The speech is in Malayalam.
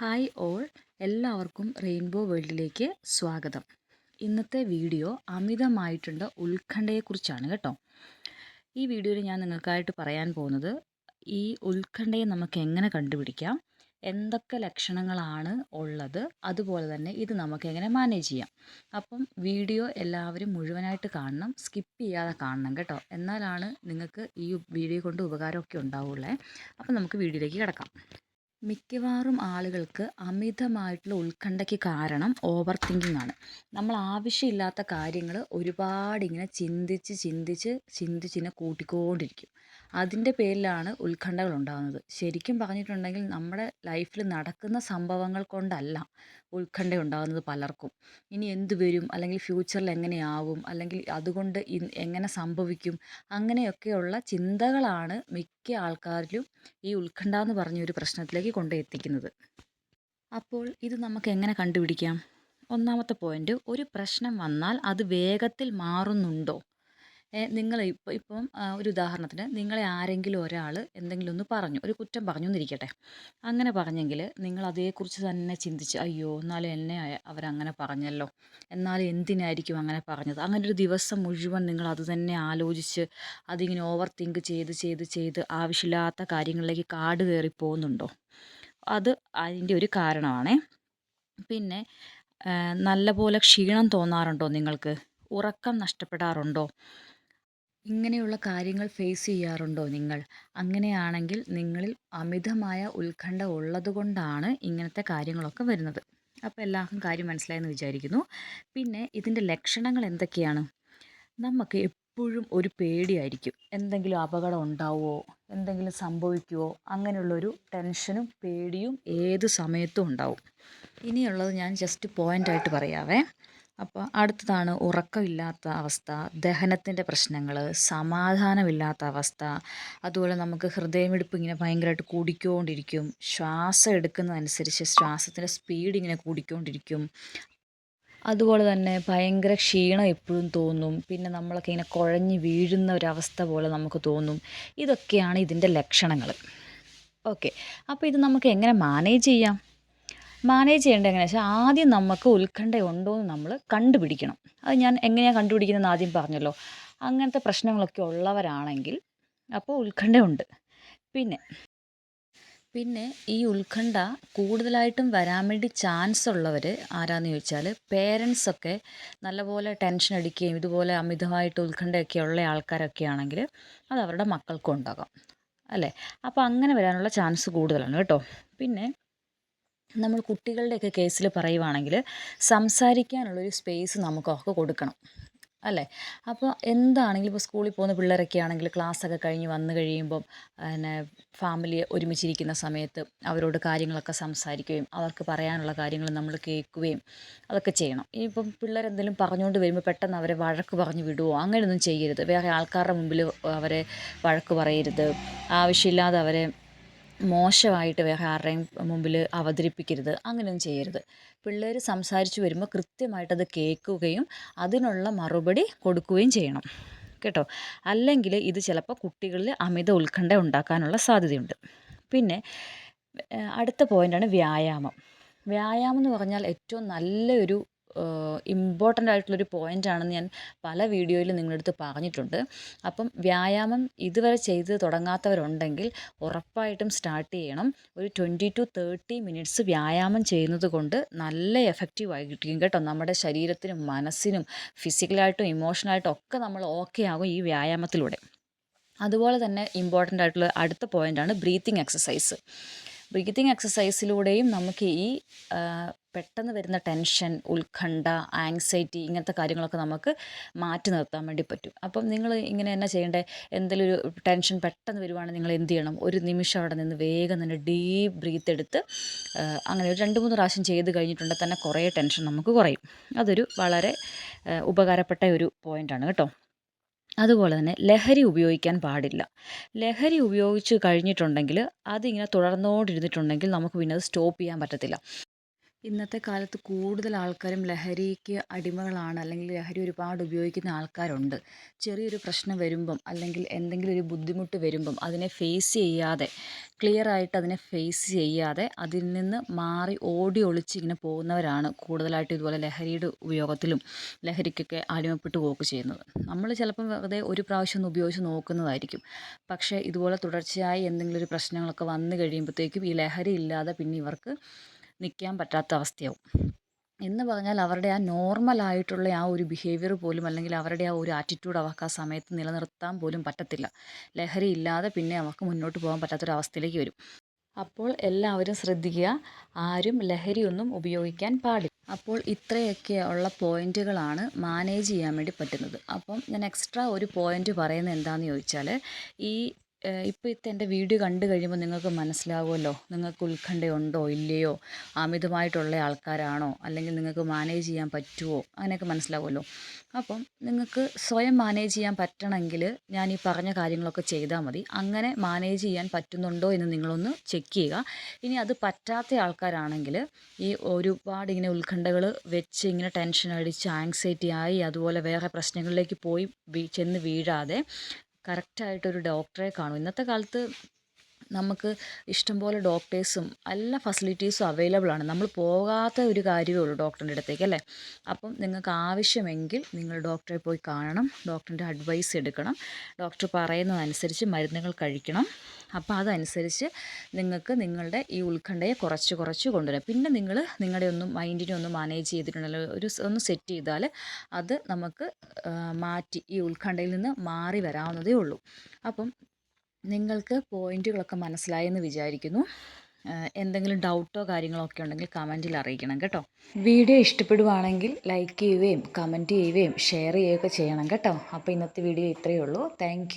Hi all. എല്ലാവർക്കും റെയിൻബോ വേൾഡിലേക്ക് സ്വാഗതം. ഇന്നത്തെ വീഡിയോ അമിതമായിട്ടുള്ള ഉത്കണ്ഠയെക്കുറിച്ചാണ് കേട്ടോ. ഈ വീഡിയോയിൽ ഞാൻ നിങ്ങൾക്കായിട്ട് പറയാൻ പോകുന്നത് ഈ ഉത്കണ്ഠയെ നമുക്ക് എങ്ങനെ കണ്ടുപിടിക്കാം എന്തൊക്കെ ലക്ഷണങ്ങളാണ് ഉള്ളത് അതുപോലെ തന്നെ ഇത് നമുക്ക് എങ്ങനെ മാനേജ് ചെയ്യാം. അപ്പം വീഡിയോ എല്ലാവരും മുഴുവനായിട്ട് കാണണം സ്കിപ്പ് ചെയ്യാതെ കാണണം കേട്ടോ. എന്നാലാണ് നിങ്ങൾക്ക് ഈ വീഡിയോ കൊണ്ട് ഉപകാരമൊക്കെ ഉണ്ടാവുള്ളേ. അപ്പം നമുക്ക് വീഡിയോയിലേക്ക് കിടക്കാം. മിക്കവാറും ആളുകൾക്ക് അമിതമായിട്ടുള്ള ഉത്കണ്ഠയ്ക്ക് കാരണം ഓവർ തിങ്കിങ് ആണ്. നമ്മൾ ആവശ്യമില്ലാത്ത കാര്യങ്ങൾ ഒരുപാടിങ്ങനെ ചിന്തിച്ച് ചിന്തിച്ച് ചിന്തിച്ചിങ്ങനെ കൂട്ടിക്കൊണ്ടിരിക്കും. അതിന്റെ പേരിലാണ് ഉത്കണ്ഠകൾ ഉണ്ടാകുന്നത്. ശരിക്കും പറഞ്ഞിട്ടുണ്ടെങ്കിൽ നമ്മുടെ ലൈഫിൽ നടക്കുന്ന സംഭവങ്ങൾ കൊണ്ടല്ല ഉത്കണ്ഠ ഉണ്ടാകുന്നത് പലർക്കും. ഇനി എന്ത് വരും? അല്ലെങ്കിൽ ഫ്യൂച്ചറിൽ എങ്ങനെയാവും? അല്ലെങ്കിൽ അതുകൊണ്ട് എങ്ങനെ സംഭവിക്കും? അങ്ങനെയൊക്കെയുള്ള ചിന്തകളാണ് മിക്ക ആൾക്കാരിലും ഈ ഉത്കണ്ഠ എന്ന് പറഞ്ഞൊരു പ്രശ്നത്തിലേക്ക് കൊണ്ടെത്തിക്കുന്നത് അപ്പോൾ ഇത് നമുക്ക് എങ്ങനെ കണ്ടുപിടിക്കാം? ഒന്നാമത്തെ പോയിന്റ് ഒരു പ്രശ്നം വന്നാൽ അത് വേഗത്തിൽ മാറുന്നുണ്ടോ? നിങ്ങൾ ഇപ്പോൾ ഇപ്പം ഒരു ഉദാഹരണത്തിന് നിങ്ങളെ ആരെങ്കിലും ഒരാൾ എന്തെങ്കിലും ഒന്ന് പറഞ്ഞു ഒരു കുറ്റം പറഞ്ഞു എന്നിരിക്കട്ടെ. അങ്ങനെ പറഞ്ഞെങ്കിൽ നിങ്ങൾ അതേക്കുറിച്ച് തന്നെ ചിന്തിച്ച് അയ്യോ എന്നാലും എന്നെ അവരങ്ങനെ പറഞ്ഞല്ലോ. എന്നാലും എന്തിനായിരിക്കും അങ്ങനെ പറഞ്ഞത്? അങ്ങനെ ഒരു ദിവസം മുഴുവൻ നിങ്ങൾ അത് തന്നെ ആലോചിച്ച് അതിങ്ങനെ ഓവർ തിങ്ക് ചെയ്ത് ചെയ്ത് ചെയ്ത് ആവശ്യമില്ലാത്ത കാര്യങ്ങളിലേക്ക് കാട് കയറി പോകുന്നുണ്ടോ? അത് അതിന്റെ ഒരു കാരണമാണേ. പിന്നെ നല്ലപോലെ ക്ഷീണം തോന്നാറുണ്ടോ നിങ്ങൾക്ക്? ഉറക്കം നഷ്ടപ്പെടാറുണ്ടോ? ഇങ്ങനെയുള്ള കാര്യങ്ങൾ ഫേസ് ചെയ്യാറുണ്ടോ നിങ്ങൾ? അങ്ങനെയാണെങ്കിൽ നിങ്ങളിൽ അമിതമായ ഉത്കണ്ഠ ഉള്ളതുകൊണ്ടാണ് ഇങ്ങനത്തെ കാര്യങ്ങളൊക്കെ വരുന്നത്. അപ്പോൾ എല്ലാവർക്കും കാര്യം മനസ്സിലായെന്ന് വിചാരിക്കുന്നു. പിന്നെ ഇതിന്റെ ലക്ഷണങ്ങൾ എന്തൊക്കെയാണ്? നമുക്ക് എപ്പോഴും ഒരു പേടിയായിരിക്കും. എന്തെങ്കിലും അപകടം ഉണ്ടാവുമോ എന്തെങ്കിലും സംഭവിക്കുമോ അങ്ങനെയുള്ളൊരു ടെൻഷനും പേടിയും ഏത് സമയത്തും ഉണ്ടാവും. ഇനിയുള്ളത് ഞാൻ ജസ്റ്റ് പോയിന്റായിട്ട് പറയാവേ. അപ്പോൾ അടുത്തതാണ് ഉറക്കമില്ലാത്ത അവസ്ഥ ദഹനത്തിന്റെ പ്രശ്നങ്ങൾ സമാധാനമില്ലാത്ത അവസ്ഥ. അതുപോലെ നമുക്ക് ഹൃദയമിടിപ്പ് ഇങ്ങനെ ഭയങ്കരമായിട്ട് കൂടിക്കൊണ്ടിരിക്കും. ശ്വാസം എടുക്കുന്നതനുസരിച്ച് ശ്വാസത്തിന്റെ സ്പീഡ് ഇങ്ങനെ കൂടിക്കൊണ്ടിരിക്കും. അതുപോലെ തന്നെ ഭയങ്കര ക്ഷീണം എപ്പോഴും തോന്നും. പിന്നെ നമ്മളൊക്കെ ഇങ്ങനെ കുഴഞ്ഞ് വീഴുന്ന ഒരവസ്ഥ പോലെ നമുക്ക് തോന്നും. ഇതൊക്കെയാണ് ഇതിന്റെ ലക്ഷണങ്ങൾ ഓക്കെ. അപ്പോൾ ഇത് നമുക്ക് എങ്ങനെ മാനേജ് ചെയ്യാം? മാനേജ് ചെയ്യേണ്ടത് എങ്ങനെയാണെന്ന് വെച്ചാൽ ആദ്യം നമുക്ക് ഉത്കണ്ഠ ഉണ്ടോ എന്ന് നമ്മൾ കണ്ടുപിടിക്കണം. അത് ഞാൻ എങ്ങനെയാണ് കണ്ടുപിടിക്കുന്നതെന്ന് ആദ്യം പറഞ്ഞല്ലോ. അങ്ങനത്തെ പ്രശ്നങ്ങളൊക്കെ ഉള്ളവരാണെങ്കിൽ അപ്പോൾ ഉത്കണ്ഠയുണ്ട് പിന്നെ പിന്നെ ഈ ഉത്കണ്ഠ കൂടുതലായിട്ടും വരാൻ വേണ്ടി ചാൻസ് ഉള്ളവർ ആരാന്ന് ചോദിച്ചാൽ പേരൻസൊക്കെ നല്ലപോലെ ടെൻഷൻ അടിക്കുകയും ഇതുപോലെ അമിതമായിട്ട് ഉത്കണ്ഠയൊക്കെ ഉള്ള ആൾക്കാരൊക്കെ ആണെങ്കിൽ അത് അവരുടെ മക്കൾക്കും ഉണ്ടാകാം. അല്ലേ? അപ്പോൾ അങ്ങനെ വരാനുള്ള ചാൻസ് കൂടുതലാണ് കേട്ടോ. പിന്നെ നമ്മൾ കുട്ടികളുടെയൊക്കെ കേസിൽ പറയുവാണെങ്കിൽ സംസാരിക്കാനുള്ളൊരു സ്പേസ് നമുക്കൊക്കെ കൊടുക്കണം അല്ലേ? അപ്പോൾ എന്താണെങ്കിലും ഇപ്പോൾ സ്കൂളിൽ പോകുന്ന പിള്ളേരൊക്കെ ആണെങ്കിൽ ക്ലാസ്സൊക്കെ കഴിഞ്ഞ് വന്നു കഴിയുമ്പം പിന്നെ ഫാമിലി ഒരുമിച്ചിരിക്കുന്ന സമയത്ത് അവരോട് കാര്യങ്ങളൊക്കെ സംസാരിക്കുകയും അവർക്ക് പറയാനുള്ള കാര്യങ്ങൾ നമ്മൾ കേൾക്കുകയും അതൊക്കെ ചെയ്യണം. ഇപ്പം പിള്ളേരെന്തെങ്കിലും പറഞ്ഞുകൊണ്ട് വരുമ്പോൾ പെട്ടെന്ന് അവരെ വഴക്ക് പറഞ്ഞു വിടുമോ അങ്ങനെയൊന്നും ചെയ്യരുത്. വേറെ ആൾക്കാരുടെ മുമ്പിൽ അവരെ വഴക്ക് പറയരുത്. ആവശ്യമില്ലാതെ അവരെ മോശമായിട്ട് വേറെ ആരുടെയും മുമ്പിൽ അവതരിപ്പിക്കരുത് അങ്ങനെയൊന്നും ചെയ്യരുത്. പിള്ളേർ സംസാരിച്ച് വരുമ്പോൾ കൃത്യമായിട്ടത് കേൾക്കുകയും അതിനുള്ള മറുപടി കൊടുക്കുകയും ചെയ്യണം. കേട്ടോ? അല്ലെങ്കിൽ ഇത് ചിലപ്പോൾ കുട്ടികളിൽ അമിത ഉത്കണ്ഠ ഉണ്ടാക്കാനുള്ള സാധ്യതയുണ്ട്. പിന്നെ അടുത്ത പോയിന്റാണ് വ്യായാമം. വ്യായാമം എന്ന് പറഞ്ഞാൽ ഏറ്റവും നല്ലൊരു ഇമ്പോർട്ടന്റ് ആയിട്ടുള്ളൊരു പോയിന്റ് ആണെന്ന് ഞാൻ പല വീഡിയോയിലും നിങ്ങളുടെ പറഞ്ഞിട്ടുണ്ട്. അപ്പം വ്യായാമം ഇതുവരെ ചെയ്ത് തുടങ്ങാത്തവരുണ്ടെങ്കിൽ ഉറപ്പായിട്ടും സ്റ്റാർട്ട് ചെയ്യണം. ഒരു ട്വന്റി ടു തേർട്ടി മിനിറ്റ്സ് വ്യായാമം ചെയ്യുന്നത് കൊണ്ട് നല്ല എഫക്റ്റീവ് ആയിരിക്കും കേട്ടോ. നമ്മുടെ ശരീരത്തിനും മനസ്സിനും ഫിസിക്കലായിട്ടും ഇമോഷണലായിട്ടും ഒക്കെ നമ്മൾ ഓക്കെ ആകും ഈ വ്യായാമത്തിലൂടെ. അതുപോലെ തന്നെ ഇമ്പോർട്ടന്റ് ആയിട്ടുള്ള അടുത്ത പോയിന്റാണ് ബ്രീത്തിങ് എക്സസൈസ് ബ്രീത്തിങ് എക്സസൈസിലൂടെയും നമുക്ക് ഈ പെട്ടെന്ന് വരുന്ന ടെൻഷൻ ഉത്കണ്ഠ ആങ്സൈറ്റി ഇങ്ങനത്തെ കാര്യങ്ങളൊക്കെ നമുക്ക് മാറ്റി നിർത്താൻ വേണ്ടി പറ്റും. അപ്പം നിങ്ങൾ ഇങ്ങനെ എന്നാ ചെയ്യേണ്ടത് എന്തെങ്കിലും ഒരു ടെൻഷൻ പെട്ടെന്ന് വരുവാണെങ്കിൽ നിങ്ങൾ എന്ത് ചെയ്യണം? ഒരു നിമിഷം അവിടെ നിന്ന് വേഗം തന്നെ ഡീപ്പ് ബ്രീത്ത് എടുത്ത് അങ്ങനെ ഒരു രണ്ട് മൂന്ന് പ്രാവശ്യം ചെയ്ത് കഴിഞ്ഞിട്ടുണ്ടെങ്കിൽ തന്നെ കുറേ ടെൻഷൻ നമുക്ക് കുറയും. അതൊരു വളരെ ഉപകാരപ്പെട്ട ഒരു പോയിന്റാണ് കേട്ടോ. അതുപോലെ തന്നെ ലഹരി ഉപയോഗിക്കാൻ പാടില്ല. ലഹരി ഉപയോഗിച്ച് കഴിഞ്ഞിട്ടുണ്ടെങ്കിൽ അതിങ്ങനെ തുടർന്നുകൊണ്ടിരുന്നിട്ടുണ്ടെങ്കിൽ നമുക്ക് പിന്നെ അത് സ്റ്റോപ്പ് ചെയ്യാൻ പറ്റത്തില്ല. ഇന്നത്തെ കാലത്ത് കൂടുതൽ ആൾക്കാരും ലഹരിക്ക് അടിമകളാണ്. അല്ലെങ്കിൽ ലഹരി ഒരുപാട് ഉപയോഗിക്കുന്ന ആൾക്കാരുണ്ട്. ചെറിയൊരു പ്രശ്നം വരുമ്പം അല്ലെങ്കിൽ എന്തെങ്കിലും ഒരു ബുദ്ധിമുട്ട് വരുമ്പം അതിനെ ഫേസ് ചെയ്യാതെ ക്ലിയർ ആയിട്ട് അതിനെ ഫേസ് ചെയ്യാതെ അതിൽ നിന്ന് മാറി ഓടി ഒളിച്ച് ഇങ്ങനെ പോകുന്നവരാണ് കൂടുതലായിട്ട് ഇതുപോലെ ലഹരിയുടെ ഉപയോഗത്തിലും ലഹരിക്കൊക്കെ അടിമപ്പെട്ടു പോക്ക് ചെയ്യുന്നത്. നമ്മൾ ചിലപ്പം വെറുതെ ഒരു പ്രാവശ്യം ഒന്ന് ഉപയോഗിച്ച് നോക്കുന്നതായിരിക്കും. പക്ഷേ ഇതുപോലെ തുടർച്ചയായി എന്തെങ്കിലും ഒരു പ്രശ്നങ്ങളൊക്കെ വന്നു കഴിയുമ്പോഴത്തേക്കും ഈ ലഹരി ഇല്ലാതെ പിന്നെ ഇവർക്ക് നിൽക്കാൻ പറ്റാത്ത അവസ്ഥയാവും. എന്ന് പറഞ്ഞാൽ അവരുടെ ആ നോർമലായിട്ടുള്ള ആ ഒരു ബിഹേവിയർ പോലും അല്ലെങ്കിൽ അവരുടെ ആ ഒരു ആറ്റിറ്റ്യൂഡ് അവർക്ക് ആ സമയത്ത് നിലനിർത്താൻ പോലും പറ്റത്തില്ല. ലഹരി ഇല്ലാതെ പിന്നെ അവർക്ക് മുന്നോട്ട് പോകാൻ പറ്റാത്തൊരവസ്ഥയിലേക്ക് വരും. അപ്പോൾ എല്ലാവരും ശ്രദ്ധിക്കുക ആരും ലഹരിയൊന്നും ഉപയോഗിക്കാൻ പാടില്ല. അപ്പോൾ ഇത്രയൊക്കെ ഉള്ള പോയിന്റുകളാണ് മാനേജ് ചെയ്യാൻ വേണ്ടി പറ്റുന്നത്. അപ്പം ഞാൻ എക്സ്ട്രാ ഒരു പോയിന്റ് പറയുന്നത് എന്താണെന്ന് ചോദിച്ചാൽ ഈ ഇപ്പോഴത്തെ എന്റെ വീഡിയോ കണ്ടു കഴിയുമ്പോൾ നിങ്ങൾക്ക് മനസ്സിലാവുമല്ലോ. നിങ്ങൾക്ക് ഉത്കണ്ഠയുണ്ടോ ഇല്ലയോ? അമിതമായിട്ടുള്ള ആൾക്കാരാണോ? അല്ലെങ്കിൽ നിങ്ങൾക്ക് മാനേജ് ചെയ്യാൻ പറ്റുമോ അങ്ങനെയൊക്കെ മനസ്സിലാവുമല്ലോ. അപ്പം നിങ്ങൾക്ക് സ്വയം മാനേജ് ചെയ്യാൻ പറ്റണമെങ്കിൽ ഞാൻ ഈ പറഞ്ഞ കാര്യങ്ങളൊക്കെ ചെയ്താൽ മതി. അങ്ങനെ മാനേജ് ചെയ്യാൻ പറ്റുന്നുണ്ടോ എന്ന് നിങ്ങളൊന്ന് ചെക്ക് ചെയ്യുക. ഇനി അത് പറ്റാത്ത ആൾക്കാരാണെങ്കിൽ ഈ ഒരുപാട് ഇങ്ങനെ ഉത്കണ്ഠകൾ വെച്ച് ഇങ്ങനെ ടെൻഷൻ അടിച്ച് ആങ്സൈറ്റി ആയി അതുപോലെ വേറെ പ്രശ്നങ്ങളിലേക്ക് പോയി ചെന്ന് വീഴാതെ കറക്റ്റായിട്ടൊരു ഡോക്ടറെ കാണും. ഇന്നത്തെ കാലത്ത് നമുക്ക് ഇഷ്ടംപോലെ ഡോക്ടേഴ്സും എല്ലാ ഫെസിലിറ്റീസും അവൈലബിൾ ആണ്. നമ്മൾ പോകാത്ത ഒരു കാര്യമേ ഉള്ളൂ ഡോക്ടറിന്റെ അടുത്തേക്ക് അല്ലേ? അപ്പം നിങ്ങൾക്ക് ആവശ്യമെങ്കിൽ നിങ്ങൾ ഡോക്ടറെ പോയി കാണണം ഡോക്ടറിന്റെ അഡ്വൈസ് എടുക്കണം. ഡോക്ടർ പറയുന്നതനുസരിച്ച് മരുന്നുകൾ കഴിക്കണം. അപ്പോൾ അതനുസരിച്ച് നിങ്ങൾക്ക് നിങ്ങളുടെ ഈ ഉത്കണ്ഠയെ കുറച്ച് കുറച്ച് കൊണ്ടുവരാം. പിന്നെ നിങ്ങൾ നിങ്ങളുടെ ഒന്നും മൈൻഡിനെ ഒന്ന് മാനേജ് ചെയ്തിട്ടുണ്ടല്ലോ ഒരു ഒന്ന് സെറ്റ് ചെയ്താൽ അത് നമുക്ക് മാറ്റി ഈ ഉത്കണ്ഠയിൽ നിന്ന് മാറി വരാവുന്നതേ ഉള്ളൂ. അപ്പം നിങ്ങൾക്ക് പോയിന്റുകളൊക്കെ മനസ്സിലായെന്ന് വിചാരിക്കുന്നു. എന്തെങ്കിലും ഡൗട്ടോ കാര്യങ്ങളോ ഒക്കെ ഉണ്ടെങ്കിൽ കമന്റിൽ അറിയിക്കണം കേട്ടോ. വീഡിയോ ഇഷ്ടപ്പെടുവാണെങ്കിൽ ലൈക്ക് ചെയ്യുകയും കമന്റ് ചെയ്യുകയും ഷെയർ ചെയ്യുകയൊക്കെ ചെയ്യണം കേട്ടോ. അപ്പോൾ ഇന്നത്തെ വീഡിയോ ഇത്രയേ ഉള്ളൂ. താങ്ക്